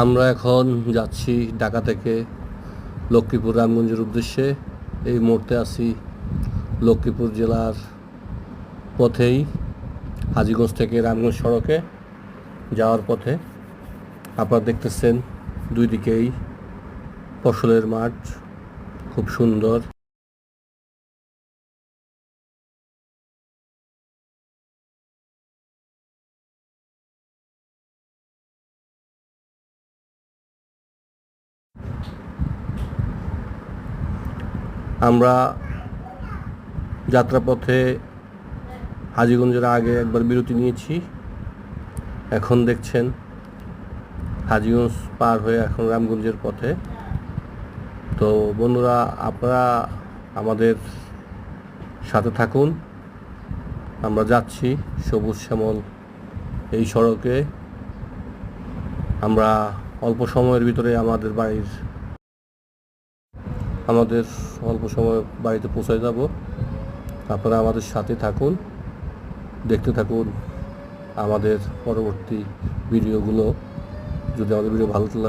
আমরা এখন যাচ্ছি ঢাকা থেকে লক্ষ্মীপুর রামগঞ্জের উদ্দেশ্যে। এই মুহূর্তে আছি লক্ষ্মীপুর জেলার পথেই, হাজীগঞ্জ থেকে রামগঞ্জ সড়কে যাওয়ার পথে। আপনারা দেখতেছেন দুই দিকেই ফসলের মাঠ, খুব সুন্দর। আমরা যাত্রাপথে হাজিগঞ্জের আগে একবার বিরতি নিয়েছি। এখন দেখছেন হাজিগঞ্জ পার হয়ে এখন রামগঞ্জের পথে। তো বন্ধুরা, আপনারা আমাদের সাথে থাকুন। আমরা যাচ্ছি সবুজ শ্যামল এই সড়কে। আমরা অল্প সময়ের ভিতরে আমাদের বাড়ির আমাদের অল্প সময় বাড়িতে পৌঁছে যাব। আপনারা আমাদের সাথে থাকুন, দেখতে থাকুন আমাদের পরবর্তী ভিডিওগুলো। যদি আমাদের ভিডিও ভালো লাগে